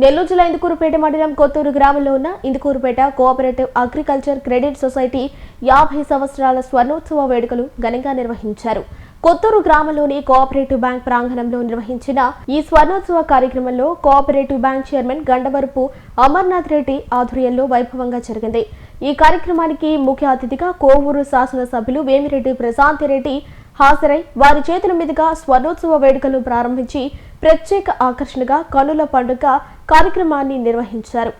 నెల్లూరు జిల్లా ఇందుకూరుపేట మండలం కొత్తూరు గ్రామంలో ఉన్న Indukurpet cooperative agriculture credit society యాభై సంవత్సరాల స్వర్ణోత్సవ వేడుకలు ఘనంగా నిర్వహించారు. కొత్తూరు గ్రామంలోని కోఆపరేటివ్ బ్యాంక్ ప్రాంగణంలో నిర్వహించిన ఈ స్వర్ణోత్సవ కార్యక్రమంలో cooperative bank chairman Gandavarapu Amarnath Reddy ఆధ్వర్యంలో వైభవంగా జరిగింది. ఈ కార్యక్రమానికి ముఖ్య అతిథిగా కోవూరు శాసనసభ్యులు వేమిరెడ్డి ప్రశాంతిరెడ్డి హాజరై వారి చేతుల మీదుగా స్వర్ణోత్సవ వేడుకలు ప్రారంభించి ప్రత్యేక ఆకర్షణగా కనుల పండుగ కార్యక్రమాన్ని నిర్వహించారు.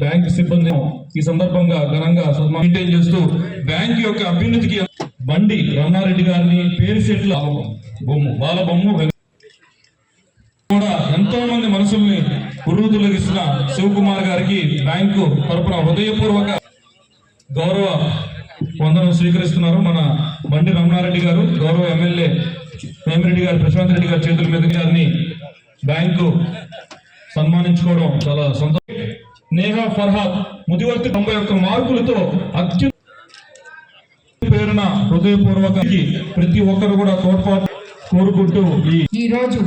బ్యాంక్ సిబ్బంది ఈ సందర్భంగా ఘనంగా మెయింటైన్ చేస్తూ బ్యాంక్ యొక్క అభ్యున్నతికి బండి రమణారెడ్డి గారిని పేరు సెట్ల బొమ్మ బాల బొమ్మ కూడా ఎంతో మంది మనసుల్ని పురుగు శివకుమార్ గారికి బ్యాంకు తరపున హృదయపూర్వక గౌరవ వందనం స్వీకరిస్తున్నారు మన బండి రమణారెడ్డి గారు. గౌరవ ఎమ్మెల్యే వేమిరెడ్డి గారు ప్రశాంత్ రెడ్డి గారి చేతుల మీద గారిని బ్యాంకు సన్మానించుకోవడం చాలా సంతోషం. నేహా ఫర్హాద్ ముదివర్తి తొంభై ఒక్క మార్కులతో అత్యు పేరున హృదయపూర్వకానికి ప్రతి ఒక్కరు కూడా తోడ్పాటు కోరుకుంటూ ఈ రోజు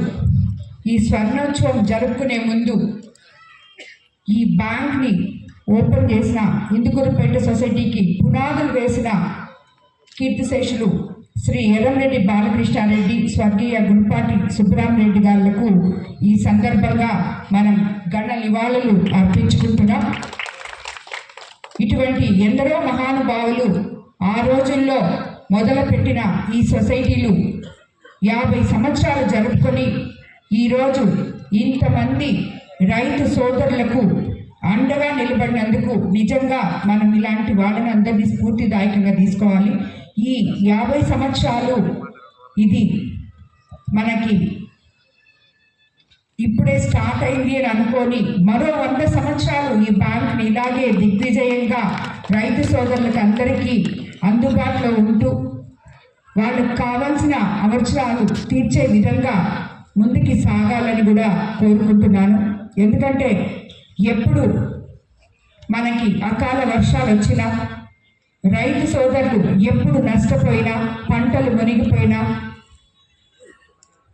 ఈ స్వర్ణోత్సవం జరుపుకునే ముందు ఈ బ్యాంక్ని ఓపెన్ చేసిన ఇందుకూరుపేట సొసైటీకి పునాదులు వేసిన కీర్తిశేషులు శ్రీ ఎర్రంరెడ్డి బాలకృష్ణారెడ్డి స్వర్గీయ గుడిపాటి సుబ్బరామరెడ్డి గారులకు ఈ సందర్భంగా మనం గణ నివాళులు అర్పించుకుంటున్నాం. ఇటువంటి ఎందరో మహానుభావులు ఆ రోజుల్లో మొదలుపెట్టిన ఈ సొసైటీలు యాభై సంవత్సరాలు జరుపుకొని ఈరోజు ఇంతమంది రైతు సోదరులకు అండగా నిలబడినందుకు నిజంగా మనం ఇలాంటి వాళ్ళని అందరినీ స్ఫూర్తిదాయకంగా తీసుకోవాలి. ఈ యాభై సంవత్సరాలు ఇది మనకి ఇప్పుడే స్టార్ట్ అయింది అని అనుకొని మరో వంద సంవత్సరాలు ఈ బ్యాంక్ని ఇలాగే దిగ్విజయంగా రైతు సోదరులకు అందరికీ అందుబాటులో ఉంటూ వాళ్ళకు కావాల్సిన అవసరాలు తీర్చే విధంగా ముందుకి సాగాలని కూడా కోరుకుంటున్నాను. ఎందుకంటే ఎప్పుడు మనకి అకాల వర్షాలు వచ్చినా రైతు సోదరులు ఎప్పుడు నష్టపోయినా పంటలు మునిగిపోయినా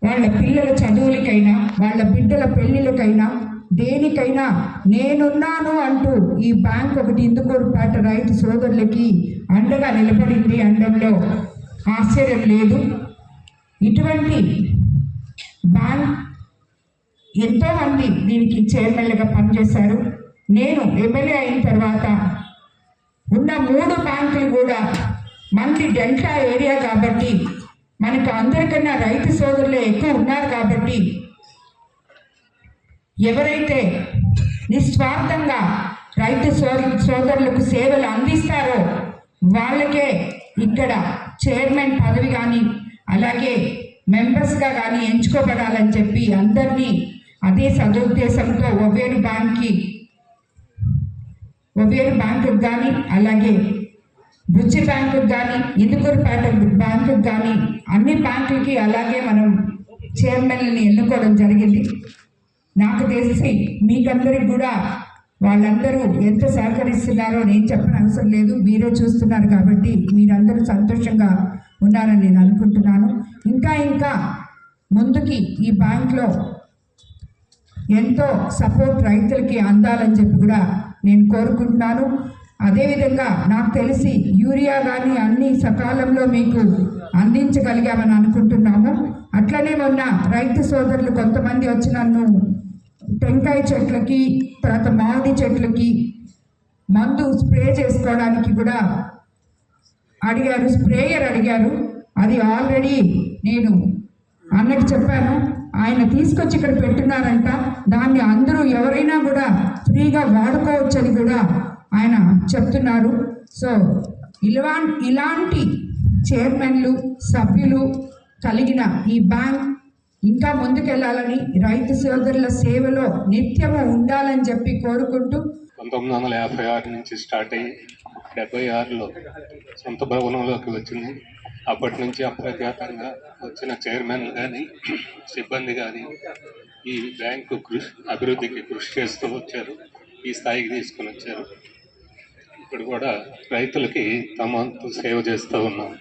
వాళ్ళ పిల్లల చదువులకైనా వాళ్ళ బిడ్డల పెళ్ళిలకైనా దేనికైనా నేనున్నాను అంటూ ఈ బ్యాంక్ ఒకటి ఇందుకూరుపేట రైతు సోదరులకి అండగా నిలబడింది అండంలో ఆశ్చర్యం లేదు. ఇటువంటి బ్యాంక్ ఎంతోమంది దీనికి చైర్మన్లుగా పనిచేశారు. నేను ఎమ్మెల్యే అయిన తర్వాత ఉన్న మూడు బ్యాంకులు కూడా మంది డెల్టా ఏరియా కాబట్టి మనకు అందరికన్నా రైతు సోదరులే ఎక్కువ ఉన్నారు కాబట్టి ఎవరైతే నిస్వార్థంగా రైతు సోద సోదరులకు సేవలు అందిస్తారో వాళ్ళకే ఇక్కడ చైర్మన్ పదవి కానీ అలాగే మెంబర్స్గా కానీ ఎంచుకోబడాలని చెప్పి అందరినీ అదే సదుద్దేశంతో ఒవేరు బ్యాంక్కి ఒవేరు బ్యాంకుకు కానీ అలాగే బుచ్చి బ్యాంకుకు కానీ ఇందుకూరుపేట బ్యాంకుకు కానీ అన్ని బ్యాంకులకి అలాగే మనం చైర్మన్ని ఎన్నుకోవడం జరిగింది. నాకు తెలిసి మీకందరికి కూడా వాళ్ళందరూ ఎంత సహకరిస్తున్నారో నేను చెప్పని అవసరం లేదు. మీరే చూస్తున్నారు కాబట్టి మీరందరూ సంతోషంగా ఉన్నారని నేను అనుకుంటున్నాను. ఇంకా ఇంకా ముందుకి ఈ బ్యాంక్లో ఎంతో సపోర్ట్ రైతులకి అందాలని చెప్పి కూడా నేను కోరుకుంటున్నాను. అదేవిధంగా నాకు తెలిసి యూరియా కానీ అన్ని సకాలంలో మీకు అందించగలిగామని అనుకుంటున్నాము. అట్లనే మొన్న రైతు సోదరులు కొంతమంది వచ్చి నన్ను టెంకాయ చెట్లకి తర్వాత మామిడి చెట్లకి మందు స్ప్రే చేసుకోవడానికి కూడా అడిగారు. స్ప్రేయర్ అడిగారు. అది ఆల్రెడీ నేను అన్నకి చెప్పాను. ఆయన తీసుకొచ్చి ఇక్కడ పెట్టున్నారంట. దాన్ని అందరూ ఎవరైనా కూడా ఫ్రీగా వాడుకోవచ్చని కూడా ఆయన చెప్తున్నారు. సో ఇలా ఇలాంటి చైర్మన్లు సభ్యులు కలిగిన ఈ బ్యాంక్ ఇంకా ముందుకెళ్ళాలని రైతు సోదరుల సేవలో నిత్యము ఉండాలని చెప్పి కోరుకుంటూ పంతొమ్మిది వందల యాభై ఆరు నుంచి స్టార్ట్ అయ్యి డెబ్బై ఆరులో సొంత భవనంలోకి వచ్చింది. అప్పటి నుంచి అప్రఖ్యాతంగా వచ్చిన చైర్మన్ కానీ సిబ్బంది కానీ ఈ బ్యాంకు కృషి అభివృద్ధికి కృషి చేస్తూ వచ్చారు. ఈ స్థాయికి తీసుకుని వచ్చారు. ఇప్పుడు కూడా రైతులకి తమ వంతు సేవ చేస్తూ ఉన్నాం.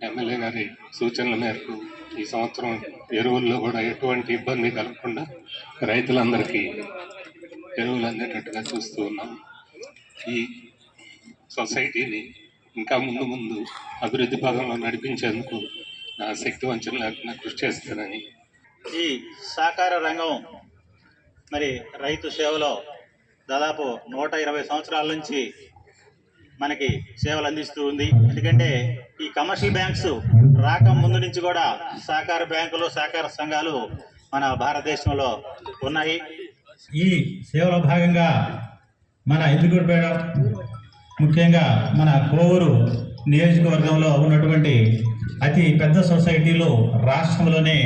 ఎమ్మెల్యే గారి సూచనల మేరకు ఈ సంవత్సరం ఎరువుల్లో కూడా ఎటువంటి ఇబ్బంది కలగకుండా రైతులందరికీ ఎరువులు అందేటట్టుగా చూస్తూ ఉన్నాం. ఈ సొసైటీని ఇంకా ముందు ముందు అభివృద్ధి భాగంలో నడిపించేందుకు నా శక్తి వంచన లేకుండా కృషి చేస్తానని ఈ సహకార రంగం మరి రైతు సేవలో దాదాపు నూట ఇరవై సంవత్సరాల నుంచి మనకి సేవలు అందిస్తూ ఉంది. ఎందుకంటే ఈ కమర్షియల్ బ్యాంక్స్ రాక ముందు నుంచి కూడా సహకార బ్యాంకులు సహకార సంఘాలు మన భారతదేశంలో ఉన్నాయి. ఈ సేవలో భాగంగా మన ఇందుకూరుపేట ముఖ్యంగా మన కోవూరు నియోజకవర్గంలో ఉన్నటువంటి అతి పెద్ద సొసైటీలు రాష్ట్రంలోనే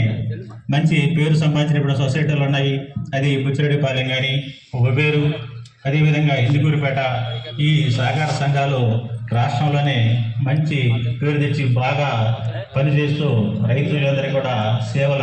మంచి పేరు సంపాదించినటువంటి సొసైటీలు ఉన్నాయి. అది బుచ్చిరెడ్డిపాలెం కానీ ఉబేరు అదేవిధంగా ఇందుకూరుపేట ఈ సహకార సంఘాలు రాష్ట్రంలోనే మంచి పేరు తెచ్చి బాగా పనిచేస్తూ రైతులందరికీ కూడా సేవలు